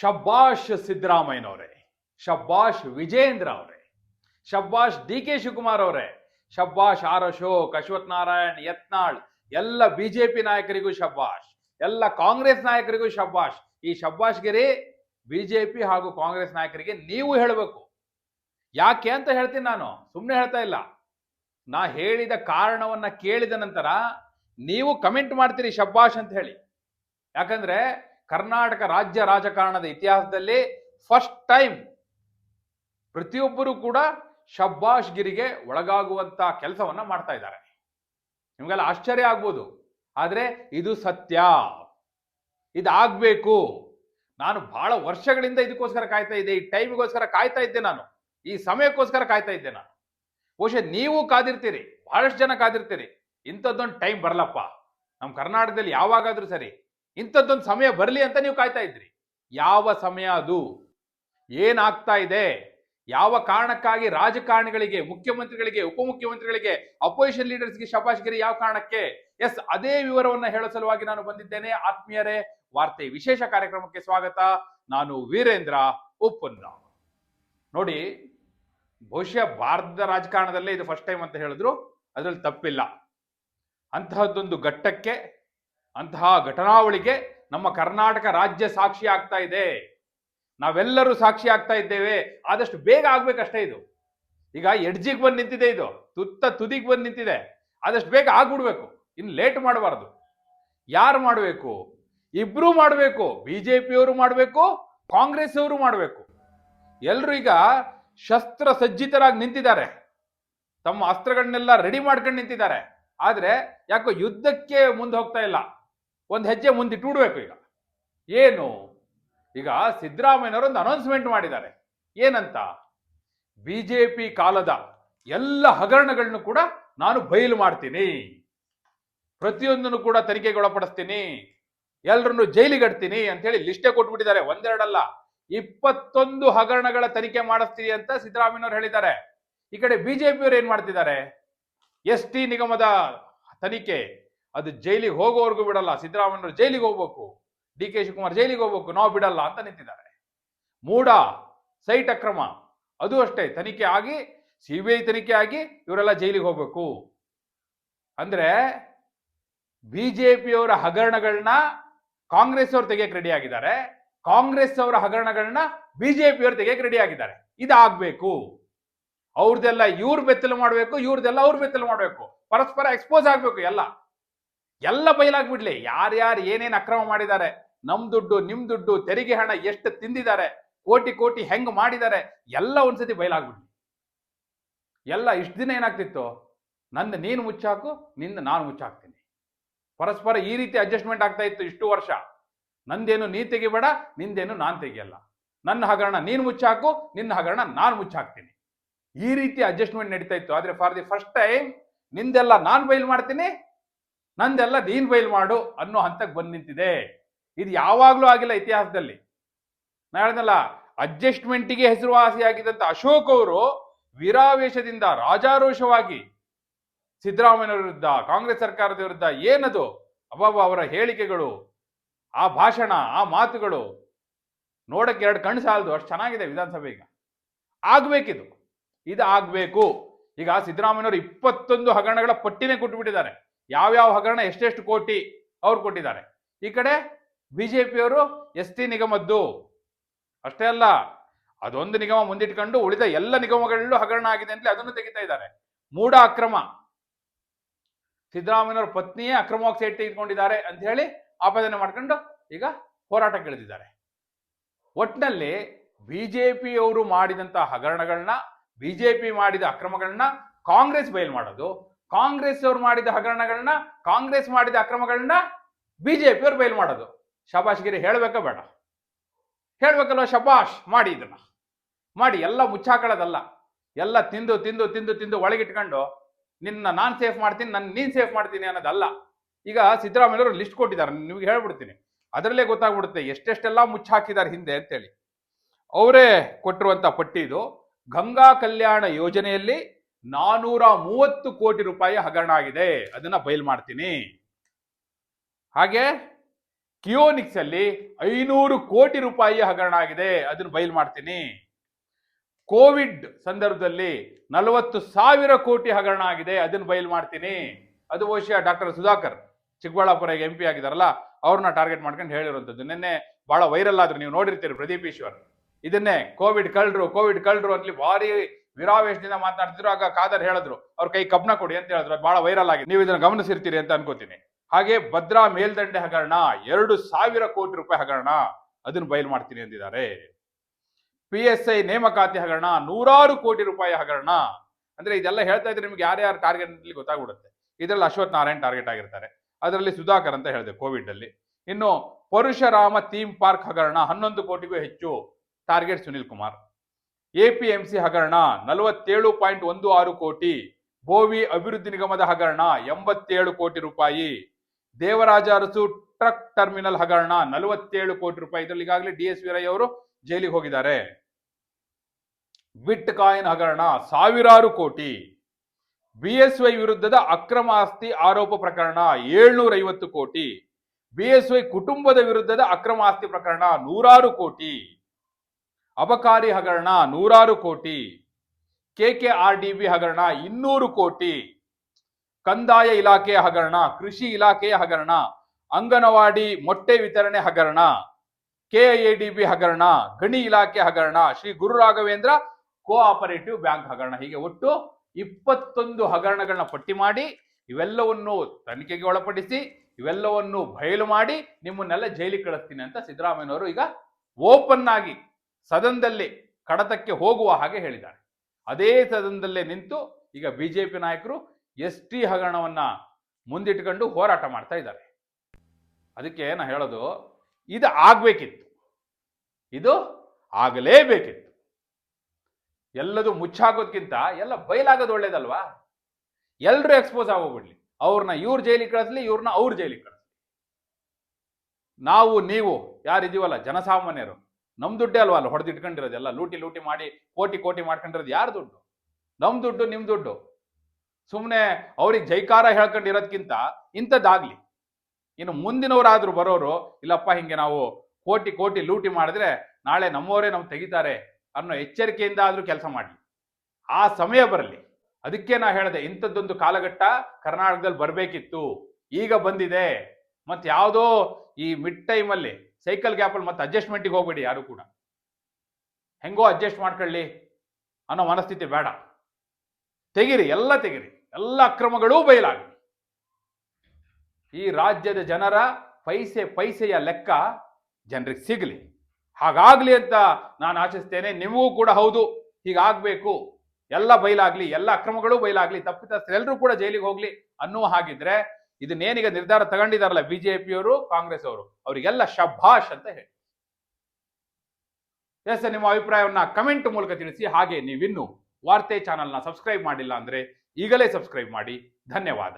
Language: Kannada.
ಶಬ್ಬಾಷ್ ಸಿದ್ದರಾಮಯ್ಯನವರೇ ಶಬ್ಬಾಷ್ ವಿಜೇಂದ್ರ ಅವರೇ, ಶಬ್ಬಾಷ್ ಡಿ ಕೆ ಶಿವಕುಮಾರ್ ಅವರೇ, ಶಬ್ಬಾಷ್ ಆರ್ ಅಶೋಕ್, ಅಶ್ವಥ್ ನಾರಾಯಣ್, ಯತ್ನಾಳ್, ಎಲ್ಲ ಬಿಜೆಪಿ ನಾಯಕರಿಗೂ ಶಬ್ಬಾಷ್, ಎಲ್ಲ ಕಾಂಗ್ರೆಸ್ ನಾಯಕರಿಗೂ ಶಬ್ಬಾಷ್. ಈ ಶಬ್ಬಾಷ್ಗಿರಿ ಬಿಜೆಪಿ ಹಾಗೂ ಕಾಂಗ್ರೆಸ್ ನಾಯಕರಿಗೆ ನೀವು ಹೇಳಬೇಕು. ಯಾಕೆ ಅಂತ ಹೇಳ್ತೀನಿ ನಾನು ಸುಮ್ಮನೆ ಹೇಳ್ತಾ ಇಲ್ಲ. ನಾ ಹೇಳಿದ ಕಾರಣವನ್ನ ಕೇಳಿದ ನಂತರ ನೀವು ಕಮೆಂಟ್ ಮಾಡ್ತೀರಿ ಶಬ್ಬಾಷ್ ಅಂತ ಹೇಳಿ. ಯಾಕಂದ್ರೆ ಕರ್ನಾಟಕ ರಾಜ್ಯ ರಾಜಕಾರಣದ ಇತಿಹಾಸದಲ್ಲಿ ಫಸ್ಟ್ ಟೈಮ್ ಪ್ರತಿಯೊಬ್ಬರೂ ಕೂಡ ಶಬ್ಬಾಷ್ ಗಿರಿಗೆ ಒಳಗಾಗುವಂತ ಕೆಲಸವನ್ನ ಮಾಡ್ತಾ ಇದ್ದಾರೆ. ನಿಮ್ಗೆಲ್ಲ ಆಶ್ಚರ್ಯ ಆಗ್ಬೋದು. ಆದರೆ ಇದು ಸತ್ಯ. ಇದಾಗಬೇಕು. ನಾನು ಬಹಳ ವರ್ಷಗಳಿಂದ ಇದಕ್ಕೋಸ್ಕರ ಕಾಯ್ತಾ ಇದ್ದೆ, ಈ ಟೈಮಿಗೋಸ್ಕರ ಕಾಯ್ತಾ ಇದ್ದೆ ನಾನು. ಈ ಸಮಯಕ್ಕೋಸ್ಕರ ಕಾಯ್ತಾ ಇದ್ದೆ ನಾನು. ಬಹುಶಃ ನೀವು ಕಾದಿರ್ತೀರಿ ಬಹಳಷ್ಟು ಜನ ಕಾದಿರ್ತೀರಿ. ಇಂಥದ್ದೊಂದು ಟೈಮ್ ಬರಲಪ್ಪ. ನಮ್ಮ ಕರ್ನಾಟಕದಲ್ಲಿ ಯಾವಾಗಾದ್ರೂ ಸರಿ ಇಂಥದ್ದೊಂದು ಸಮಯ ಬರಲಿ ಅಂತ ನೀವು ಕಾಯ್ತಾ ಇದ್ರಿ. ಯಾವ ಸಮಯ ಅದು? ಏನಾಗ್ತಾ ಇದೆ? ಯಾವ ಕಾರಣಕ್ಕಾಗಿ ರಾಜಕಾರಣಿಗಳಿಗೆ, ಮುಖ್ಯಮಂತ್ರಿಗಳಿಗೆ, ಉಪಮುಖ್ಯಮಂತ್ರಿಗಳಿಗೆ ಅಪೋಸಿಷನ್ ಲೀಡರ್ಸ್ಗೆ ಶಬಾಷ್ಗಿರಿ ಯಾವ ಕಾರಣಕ್ಕೆ? ಎಸ್, ಅದೇ ವಿವರವನ್ನ ಹೇಳೋ ಸಲುವಾಗಿ ನಾನು ಬಂದಿದ್ದೇನೆ. ಆತ್ಮೀಯರೇ, ವಾರ್ತೆ ವಿಶೇಷ ಕಾರ್ಯಕ್ರಮಕ್ಕೆ ಸ್ವಾಗತ. ನಾನು ವೀರೇಂದ್ರ ಉಪ್ಪುನ್ನ ನೋಡಿ, ಬಹುಶಃ ಭಾರತದ ರಾಜಕಾರಣದಲ್ಲೇ ಇದು ಫಸ್ಟ್ ಟೈಮ್ ಅಂತ ಹೇಳಿದ್ರು. ಅದರಲ್ಲಿ ತಪ್ಪಿಲ್ಲ. ಅಂತಹದ್ದೊಂದು ಘಟ್ಟಕ್ಕೆ ಅಂತಹ ಘಟನಾವಳಿಗೆ ನಮ್ಮ ಕರ್ನಾಟಕ ರಾಜ್ಯ ಸಾಕ್ಷಿ ಆಗ್ತಾ ಇದೆ. ನಾವೆಲ್ಲರೂ ಸಾಕ್ಷಿ ಆಗ್ತಾ ಇದ್ದೇವೆ. ಆದಷ್ಟು ಬೇಗ ಆಗ್ಬೇಕಷ್ಟೇ ಇದು. ಈಗ ಎಡ್ಜಿಗೆ ಬಂದು ನಿಂತಿದೆ ಇದು. ತುತ್ತ ತುದಿಗೆ ಬಂದು ನಿಂತಿದೆ. ಆದಷ್ಟು ಬೇಗ ಆಗ್ಬಿಡ್ಬೇಕು. ಇನ್ನು ಲೇಟ್ ಮಾಡಬಾರ್ದು. ಯಾರು ಮಾಡಬೇಕು? ಇಬ್ರು ಮಾಡಬೇಕು. ಬಿ ಜೆ ಪಿಯವರು ಮಾಡಬೇಕು. ಕಾಂಗ್ರೆಸ್ ಅವರು ಮಾಡಬೇಕು. ಎಲ್ಲರೂ ಈಗ ಶಸ್ತ್ರ ಸಜ್ಜಿತರಾಗಿ ನಿಂತಿದ್ದಾರೆ. ತಮ್ಮ ಅಸ್ತ್ರಗಳನ್ನೆಲ್ಲ ರೆಡಿ ಮಾಡ್ಕೊಂಡು ನಿಂತಿದ್ದಾರೆ. ಆದರೆ ಯಾಕೋ ಯುದ್ಧಕ್ಕೆ ಮುಂದೆ ಹೋಗ್ತಾ ಇಲ್ಲ. ಒಂದು ಹೆಜ್ಜೆ ಮುಂದಿಟ್ಟುಬಿಡ್ಬೇಕು ಈಗ. ಏನು? ಈಗ ಸಿದ್ದರಾಮಯ್ಯನವರು ಒಂದು ಅನೌನ್ಸ್ಮೆಂಟ್ ಮಾಡಿದ್ದಾರೆ. ಏನಂತ? ಬಿ ಜೆ ಪಿ ಕಾಲದ ಎಲ್ಲ ಹಗರಣಗಳನ್ನು ಕೂಡ ನಾನು ಬಯಲು ಮಾಡ್ತೀನಿ. ಪ್ರತಿಯೊಂದನ್ನು ಕೂಡ ತನಿಖೆಗೆ ಒಳಪಡಿಸ್ತೀನಿ. ಎಲ್ಲರನ್ನು ಜೈಲಿಗಡ್ತೀನಿ ಅಂತ ಹೇಳಿ ಲಿಸ್ಟೇ ಕೊಟ್ಬಿಟ್ಟಿದ್ದಾರೆ. ಒಂದೆರಡಲ್ಲ. ಇಪ್ಪತ್ತೊಂದು ಹಗರಣಗಳ ತನಿಖೆ ಮಾಡಿಸ್ತೀನಿ ಅಂತ ಸಿದ್ದರಾಮಯ್ಯನವರು ಹೇಳಿದ್ದಾರೆ. ಈ ಕಡೆ ಬಿಜೆಪಿಯವರು ಏನ್ ಮಾಡ್ತಿದ್ದಾರೆ? ಎಸ್ ಟಿ ನಿಗಮದ ತನಿಖೆ. ಅದು ಜೈಲಿಗೆ ಹೋಗೋವರೆಗೂ ಬಿಡಲ್ಲ. ಸಿದ್ದರಾಮಯ್ಯನವರು ಜೈಲಿಗೆ ಹೋಗ್ಬೇಕು. ಡಿ ಕೆ ಶಿವಕುಮಾರ್ ಜೈಲಿಗೆ ಹೋಗ್ಬೇಕು. ನಾವು ಬಿಡಲ್ಲ ಅಂತ ನಿಂತಿದ್ದಾರೆ. ಮೂಡ ಸೈಟ್ ಅಕ್ರಮ. ಅದು ಅಷ್ಟೇ. ತನಿಖೆ ಆಗಿ, ಸಿ ಬಿ ಐ ತನಿಖೆ ಆಗಿ ಇವರೆಲ್ಲ ಜೈಲಿಗೆ ಹೋಗ್ಬೇಕು. ಅಂದ್ರೆ ಬಿಜೆಪಿಯವರ ಹಗರಣಗಳನ್ನ ಕಾಂಗ್ರೆಸ್ ಅವರು ತೆಗೆಯಕ್ಕೆ ರೆಡಿ ಆಗಿದ್ದಾರೆ. ಕಾಂಗ್ರೆಸ್ ಅವರ ಹಗರಣಗಳನ್ನ ಬಿಜೆಪಿಯವರು ತೆಗೆಯಕ್ಕೆ ರೆಡಿ ಆಗಿದ್ದಾರೆ. ಇದಾಗಬೇಕು. ಅವ್ರದ್ದೆಲ್ಲ ಇವ್ರ ಬೆತ್ತಲು ಮಾಡಬೇಕು ಇವ್ರದ್ದೆಲ್ಲ ಅವ್ರ ಬೆತ್ತಲು ಮಾಡಬೇಕು. ಪರಸ್ಪರ ಎಕ್ಸ್ಪೋಸ್ ಆಗ್ಬೇಕು ಎಲ್ಲ. ಎಲ್ಲ ಬಯಲಾಗ್ಬಿಡ್ಲಿ. ಯಾರ್ಯಾರು ಏನೇನು ಅಕ್ರಮ ಮಾಡಿದ್ದಾರೆ, ನಮ್ ದುಡ್ಡು, ನಿಮ್ ದುಡ್ಡು, ತೆರಿಗೆ ಹಣ ಎಷ್ಟು ತಿಂದಿದ್ದಾರೆ, ಕೋಟಿ ಕೋಟಿ ಹೆಂಗ್ ಮಾಡಿದ್ದಾರೆ, ಎಲ್ಲ ಒಂದ್ಸತಿ ಬಯಲಾಗ್ಬಿಡ್ಲಿ. ಎಲ್ಲ ಇಷ್ಟು ದಿನ ಏನಾಗ್ತಿತ್ತು? ನಂದು ನೀನು ಮುಚ್ಚಾಕು, ನಿಂದ ನಾನು ಮುಚ್ಚಾಕ್ತೀನಿ. ಪರಸ್ಪರ ಈ ರೀತಿ ಅಡ್ಜಸ್ಟ್ಮೆಂಟ್ ಆಗ್ತಾ ಇತ್ತು ಇಷ್ಟು ವರ್ಷ. ನಂದೇನು ನೀ ತೆಗಿಬೇಡ, ನಿಂದೇನು ನಾನು ತೆಗಿಯಲ್ಲ. ನನ್ನ ಹಗರಣ ನೀನು ಮುಚ್ಚಾಕು, ನಿನ್ನ ಹಗರಣ ನಾನು ಮುಚ್ಚಾಕ್ತೀನಿ. ಈ ರೀತಿ ಅಡ್ಜಸ್ಟ್ಮೆಂಟ್ ನಡೀತಾ ಇತ್ತು. ಆದ್ರೆ ಫಾರ್ ದಿ ಫಸ್ಟ್ ಟೈಮ್ ನಿಂದೆಲ್ಲ ನಾನು ಬಯಲು ಮಾಡ್ತೀನಿ ನಂದೆಲ್ಲ ದೀನ್ ಬೈಲ್ ಮಾಡು ಅನ್ನೋ ಹಂತಕ್ಕೆ ಬಂದು ನಿಂತಿದೆ. ಇದು ಯಾವಾಗಲೂ ಆಗಿಲ್ಲ ಇತಿಹಾಸದಲ್ಲಿ. ನಾ ಹೇಳ್ದಲ್ಲ ಅಡ್ಜಸ್ಟ್ಮೆಂಟಿಗೆ ಹೆಸರುವಾಸಿಯಾಗಿದ್ದಂಥ ಅಶೋಕ್ ಅವರು ವೀರಾವೇಶದಿಂದ ರಾಜಾರೋಷವಾಗಿ ಸಿದ್ದರಾಮಯ್ಯ ವಿರುದ್ಧ, ಕಾಂಗ್ರೆಸ್ ಸರ್ಕಾರದ ವಿರುದ್ಧ ಏನದು? ಅಬಾಬ ಅವರ ಹೇಳಿಕೆಗಳು, ಆ ಭಾಷಣ, ಆ ಮಾತುಗಳು ನೋಡಕ್ಕೆ ಎರಡು ಕಣ್ಣು ಸಾಲದು, ಅಷ್ಟು ಚೆನ್ನಾಗಿದೆ ವಿಧಾನಸಭೆ ಈಗ. ಆಗ್ಬೇಕಿದು. ಇದು ಆಗಬೇಕು ಈಗ ಸಿದ್ದರಾಮಯ್ಯವರು ಇಪ್ಪತ್ತೊಂದು ಹಗರಣಗಳ ಪಟ್ಟಿನೇ ಕೊಟ್ಟುಬಿಟ್ಟಿದ್ದಾರೆ ಯಾವ್ಯಾವ ಹಗರಣ ಎಷ್ಟೆಷ್ಟು ಕೋಟಿ ಅವ್ರು ಕೊಟ್ಟಿದ್ದಾರೆ. ಈ ಕಡೆ ಬಿಜೆಪಿಯವರು ಎಸ್ ಟಿ ನಿಗಮದ್ದು. ಅಷ್ಟೇ ಅಲ್ಲ, ಅದೊಂದು ನಿಗಮ ಮುಂದಿಟ್ಕೊಂಡು ಉಳಿದ ಎಲ್ಲ ನಿಗಮಗಳಲ್ಲೂ ಹಗರಣ ಆಗಿದೆ ಅಂತಲೇ ಅದನ್ನು ತೆಗಿತಾ ಇದ್ದಾರೆ. ಮೂಢ ಅಕ್ರಮ. ಸಿದ್ದರಾಮಯ್ಯವರ ಪತ್ನಿಯೇ ಅಕ್ರಮವಾಗಿ ಸೇಟ್ ತೆಗೆದುಕೊಂಡಿದ್ದಾರೆ ಅಂತ ಹೇಳಿ ಆಪಾದನೆ ಮಾಡ್ಕೊಂಡು ಈಗ ಹೋರಾಟಕ್ಕೆ ಇಳಿದಿದ್ದಾರೆ ಒಟ್ಟಿನಲ್ಲಿ ಬಿಜೆಪಿಯವರು ಮಾಡಿದಂತಹ ಹಗರಣಗಳನ್ನ, ಬಿಜೆಪಿ ಮಾಡಿದ ಅಕ್ರಮಗಳನ್ನ ಕಾಂಗ್ರೆಸ್ ಬಯಲು ಮಾಡೋದು ಕಾಂಗ್ರೆಸ್ ಅವರು ಮಾಡಿದ ಹಗರಣಗಳನ್ನ, ಕಾಂಗ್ರೆಸ್ ಮಾಡಿದ ಅಕ್ರಮಗಳನ್ನ ಬಿಜೆಪಿ ಅವ್ರು ಬಯಲು ಮಾಡೋದು. ಶಬಾಷ್ಗಿರಿ ಹೇಳ್ಬೇಕಾ ಬೇಡ. ಹೇಳ್ಬೇಕಲ್ವ ಶಬಾಷ್ ಮಾಡಿ ಇದನ್ನ. ಮಾಡಿ ಎಲ್ಲ ಮುಚ್ಚಾಕಳದಲ್ಲ. ಎಲ್ಲ ತಿಂದು ತಿಂದು ತಿಂದು ತಿಂದು ಒಳಗಿಟ್ಕೊಂಡು ನಿನ್ನ ನಾನ್ ಸೇಫ್ ಮಾಡ್ತೀನಿ ನನ್ನ ನೀನ್ ಸೇಫ್ ಮಾಡ್ತೀನಿ ಅನ್ನೋದಲ್ಲ. ಈಗ ಸಿದ್ದರಾಮಯ್ಯವರು ಲಿಸ್ಟ್ ಕೊಟ್ಟಿದ್ದಾರೆ ನಿಮ್ಗೆ ಹೇಳ್ಬಿಡ್ತೀನಿ. ಅದರಲ್ಲೇ ಗೊತ್ತಾಗ್ಬಿಡುತ್ತೆ ಎಷ್ಟೆಷ್ಟೆಲ್ಲ ಮುಚ್ಚಾಕಿದ್ದಾರೆ ಹಿಂದೆ ಅಂತೇಳಿ. ಅವರೇ ಕೊಟ್ಟಿರುವಂತ ಪಟ್ಟಿ ಇದು ಗಂಗಾ ಕಲ್ಯಾಣ ಯೋಜನೆಯಲ್ಲಿ ನಾನೂರ ಮೂವತ್ತು ಕೋಟಿ ರೂಪಾಯಿ ಹಗರಣ ಆಗಿದೆ. ಅದನ್ನ ಬಯಲ್ ಮಾಡ್ತೀನಿ. ಹಾಗೆ ಕಿಯೋನಿಕ್ಸ್ ಅಲ್ಲಿ ಐನೂರು ಕೋಟಿ ರೂಪಾಯಿ ಹಗರಣ ಆಗಿದೆ. ಅದನ್ನ ಬಯಲ್ ಮಾಡ್ತೀನಿ. ಕೋವಿಡ್ ಸಂದರ್ಭದಲ್ಲಿ ನಲವತ್ತು ಸಾವಿರ ಕೋಟಿ ಹಗರಣ ಆಗಿದೆ. ಅದನ್ನ ಬಯಲ್ ಮಾಡ್ತೀನಿ. ಅದು ಬಹುಶಃ doctor Sudhakar Chikkaballapura M P ಆಗಿದಾರಲ್ಲ ಅವ್ರನ್ನ ಟಾರ್ಗೆಟ್ ಮಾಡ್ಕೊಂಡು ಹೇಳಿರುವಂಥದ್ದು. ನಿನ್ನೆ ಬಹಳ ವೈರಲ್ ಆದ್ರು ನೀವು ನೋಡಿರ್ತೀರಿ ಪ್ರದೀಪ್ ಈಶ್ವರ್. ಇದನ್ನೇ ಕೋವಿಡ್ ಕಳ್ರು ಕೋವಿಡ್ ಕಳ್ರು ಅಂತಲಿ ಭಾರಿ ವಿರಾವೇಶದಿಂದ ಮಾತನಾಡ್ತಿದ್ರು, ಆಗ ಕಾದರ್ ಹೇಳಿದ್ರು, ಅವ್ರ ಕೈ ಕಬ್ನ ಕೊಡಿ ಅಂತ ಹೇಳಿದ್ರು ಬಹಳ ವೈರಲ್ ಆಗಿದೆ. ನೀವು ಇದನ್ನು ಗಮನಿಸಿರ್ತೀರಿ ಅಂತ ಅನ್ಕೋತೀನಿ. ಹಾಗೆ ಭದ್ರಾ ಮೇಲ್ದಂಡೆ ಹಗರಣ, ಎರಡು ಸಾವಿರ ಕೋಟಿ ರೂಪಾಯಿ ಹಗರಣ, ಅದನ್ನು ಬಯಲು ಮಾಡ್ತೀನಿ ಅಂದಿದ್ದಾರೆ. ಪಿ ಎಸ್ ಐ ನೇಮಕಾತಿ ಹಗರಣ, ನೂರಾರು ಕೋಟಿ ರೂಪಾಯಿ ಹಗರಣ. ಅಂದ್ರೆ ಇದೆಲ್ಲ ಹೇಳ್ತಾ ಇದ್ರೆ ನಿಮ್ಗೆ ಯಾರ್ಯಾರು ಟಾರ್ಗೆಟ್ ಅಂತಲಿ ಗೊತ್ತಾಗ್ಬಿಡುತ್ತೆ. ಇದರಲ್ಲಿ ಅಶ್ವಥ್ ನಾರಾಯಣ್ ಟಾರ್ಗೆಟ್ ಆಗಿರ್ತಾರೆ. ಅದರಲ್ಲಿ ಸುಧಾಕರ್ ಅಂತ ಹೇಳಿದೆ ಕೋವಿಡ್ ಅಲ್ಲಿ. ಇನ್ನು ಪರಶುರಾಮ ಥೀಮ್ ಪಾರ್ಕ್ ಹಗರಣ, ಹನ್ನೊಂದು ಕೋಟಿಗೂ ಹೆಚ್ಚು ಟಾರ್ಗೆಟ್ ಸುನಿಲ್ ಕುಮಾರ್. ಎಪಿಎಂಸಿ ಹಗರಣ ನಲವತ್ತೇಳು ಪಾಯಿಂಟ್ ಒಂದು ಆರು ಕೋಟಿ ಬೋವಿ ಅಭಿವೃದ್ಧಿ ನಿಗಮದ ಹಗರಣ ಎಂಬತ್ತೇಳು ಕೋಟಿ ರೂಪಾಯಿ, ದೇವರಾಜ ಅರಸು ಟ್ರಕ್ ಟರ್ಮಿನಲ್ ಹಗರಣ ನಲವತ್ತೇಳು ಕೋಟಿ ರೂಪಾಯಿ. ಇದರಲ್ಲಿ ಈಗಾಗಲೇ ಡಿ ಎಸ್ ವೀರಯ್ಯ ಅವರು ಜೈಲಿಗೆ ಹೋಗಿದ್ದಾರೆ. ಬಿಟ್ ಕಾಯಿನ್ ಹಗರಣ ಸಾವಿರಾರು ಕೋಟಿ ಬಿಎಸ್ವೈ ವಿರುದ್ಧದ ಅಕ್ರಮ ಆಸ್ತಿ ಆರೋಪ ಪ್ರಕರಣ ಏಳ್ನೂರ ಐವತ್ತು ಕೋಟಿ ಬಿಎಸ್ವೈ ಕುಟುಂಬದ ವಿರುದ್ಧದ ಅಕ್ರಮ ಆಸ್ತಿ ಪ್ರಕರಣ ನೂರಾರು ಕೋಟಿ. ಅಬಕಾರಿ ಹಗರಣ ನೂರಾರು ಕೋಟಿ ಕೆಕೆ ಆರ್ ಡಿ ಬಿ ಹಗರಣ ಇನ್ನೂರು ಕೋಟಿ, ಕಂದಾಯ ಇಲಾಖೆಯ ಹಗರಣ, ಕೃಷಿ ಇಲಾಖೆಯ ಹಗರಣ, ಅಂಗನವಾಡಿ ಮೊಟ್ಟೆ ವಿತರಣೆ ಹಗರಣ ಕೆಐಎಡಿಬಿ ಹಗರಣ, ಗಣಿ ಇಲಾಖೆ ಹಗರಣ, ಶ್ರೀ ಗುರು ರಾಘವೇಂದ್ರ ಕೋಆಪರೇಟಿವ್ ಬ್ಯಾಂಕ್ ಹಗರಣ. ಹೀಗೆ ಒಟ್ಟು ಇಪ್ಪತ್ತೊಂದು ಹಗರಣಗಳನ್ನ ಪಟ್ಟಿ ಮಾಡಿ ಇವೆಲ್ಲವನ್ನು ತನಿಖೆಗೆ ಒಳಪಡಿಸಿ ಇವೆಲ್ಲವನ್ನು ಬಯಲು ಮಾಡಿ ನಿಮ್ಮನ್ನೆಲ್ಲ ಜೈಲಿಗೆ ಕಳಿಸ್ತೀನಿ ಅಂತ ಸಿದ್ದರಾಮಯ್ಯನವರು ಈಗ ಓಪನ್ ಆಗಿ ಸದನದಲ್ಲಿ ಕಡತಕ್ಕೆ ಹೋಗುವ ಹಾಗೆ ಹೇಳಿದ್ದಾರೆ. ಅದೇ ಸದನದಲ್ಲೇ ನಿಂತು ಈಗ ಬಿಜೆಪಿ ನಾಯಕರು ಎಸ್ ಟಿ ಹಗರಣವನ್ನ ಮುಂದಿಟ್ಕೊಂಡು ಹೋರಾಟ ಮಾಡ್ತಾ ಇದ್ದಾರೆ. ಅದಕ್ಕೆ ನಾ ಹೇಳೋದು, ಇದು ಆಗ್ಬೇಕಿತ್ತು. ಇದು ಆಗಲೇಬೇಕಿತ್ತು. ಎಲ್ಲದು ಮುಚ್ಚಾಕೋದ್ಕಿಂತ ಎಲ್ಲ ಬಯಲಾಗೋದು ಒಳ್ಳೇದಲ್ವಾ? ಎಲ್ಲರೂ ಎಕ್ಸ್ಪೋಸ್ ಆಗೋಗ್ಬಿಡ್ಲಿ. ಅವ್ರನ್ನ ಇವ್ರ ಜೈಲಿಗೆ ಕಳಿಸ್ಲಿ, ಇವ್ರನ್ನ ಅವ್ರ ಜೈಲಿಗೆ ಕಳಿಸ್ಲಿ. ನಾವು, ನೀವು ಯಾರಿದೀವಲ್ಲ ಜನಸಾಮಾನ್ಯರು ನಮ್ ದುಡ್ಡೇ ಅಲ್ವಾ ಅಲ್ಲಿ ಹೊಡೆದು ಇಟ್ಕೊಂಡಿರೋದೆಲ್ಲ ಲೂಟಿ ಲೂಟಿ ಮಾಡಿ, ಕೋಟಿ ಕೋಟಿ ಮಾಡ್ಕೊಂಡಿರೋದು ಯಾರ ದುಡ್ಡು? ನಮ್ ದುಡ್ಡು, ನಿಮ್ ದುಡ್ಡು. ಸುಮ್ಮನೆ ಅವ್ರಿಗೆ ಜೈಕಾರ ಹೇಳ್ಕೊಂಡಿರೋದ್ಕಿಂತ ಇಂಥದ್ದಾಗ್ಲಿ. ಇನ್ನು ಮುಂದಿನವರಾದ್ರೂ ಬರೋರು, ಇಲ್ಲಪ್ಪ ಹಿಂಗೆ ನಾವು ಕೋಟಿ ಕೋಟಿ ಲೂಟಿ ಮಾಡಿದ್ರೆ ನಾಳೆ ನಮ್ಮವರೇ ನಾವು ತೆಗಿತಾರೆ ಅನ್ನೋ ಎಚ್ಚರಿಕೆಯಿಂದ ಆದ್ರೂ ಕೆಲಸ ಮಾಡಲಿ. ಆ ಸಮಯ ಬರಲಿ. ಅದಕ್ಕೆ ನಾ ಹೇಳಿದೆ, ಇಂಥದ್ದೊಂದು ಕಾಲಘಟ್ಟ ಕರ್ನಾಟಕದಲ್ಲಿ ಬರಬೇಕಿತ್ತು. ಈಗ ಬಂದಿದೆ. ಮತ್ತೆ ಯಾವುದೋ ಈ ಮಿಡ್ ಟೈಮಲ್ಲಿ ಸೈಕಲ್ ಗ್ಯಾಪಲ್ಲಿ ಮತ್ತೆ ಅಡ್ಜಸ್ಟ್ಮೆಂಟಿಗೆ ಹೋಗ್ಬೇಡಿ ಯಾರು ಕೂಡ. ಹೆಂಗೋ ಅಡ್ಜಸ್ಟ್ ಮಾಡ್ಕೊಳ್ಳಿ ಅನ್ನೋ ಮನಸ್ಥಿತಿ ಬೇಡ. ತೆಗಿರಿ, ಎಲ್ಲ ತೆಗಿರಿ. ಎಲ್ಲ ಅಕ್ರಮಗಳೂ ಬಯಲಾಗಲಿ. ಈ ರಾಜ್ಯದ ಜನರ ಪೈಸೆ ಪೈಸೆಯ ಲೆಕ್ಕ ಜನರಿಗೆ ಸಿಗಲಿ. ಹಾಗಾಗ್ಲಿ ಅಂತ ನಾನು ಆಶಿಸ್ತೇನೆ, ನಿಮಗೂ ಕೂಡ ಹೌದು. ಹೀಗಾಗಬೇಕು. ಎಲ್ಲ ಬಯಲಾಗ್ಲಿ, ಎಲ್ಲ ಅಕ್ರಮಗಳು ಬಯಲಾಗ್ಲಿ ತಪ್ಪಿತಸ್ಥರು ಎಲ್ಲರೂ ಕೂಡ ಜೈಲಿಗೆ ಹೋಗ್ಲಿ ಅನ್ನುವ ಹಾಗಿದ್ರೆ ಇದನ್ನೇನೀಗ ನಿರ್ಧಾರ ತಗೊಂಡಿದಾರಲ್ಲ ಬಿಜೆಪಿಯವರು ಕಾಂಗ್ರೆಸ್ ಅವರು ಅವರಿಗೆಲ್ಲ ಶಭಾಷ್ ಅಂತ ಹೇಳಿ. ಎಸ್, ನಿಮ್ಮ ಅಭಿಪ್ರಾಯವನ್ನ ಕಮೆಂಟ್ ಮೂಲಕ ತಿಳಿಸಿ. ಹಾಗೆ ನೀವಿನ್ನು ವಾರ್ತೆ ಚಾನಲ್ನ ಸಬ್ಸ್ಕ್ರೈಬ್ ಮಾಡಿಲ್ಲ ಅಂದ್ರೆ ಈಗಲೇ ಸಬ್ಸ್ಕ್ರೈಬ್ ಮಾಡಿ. ಧನ್ಯವಾದ.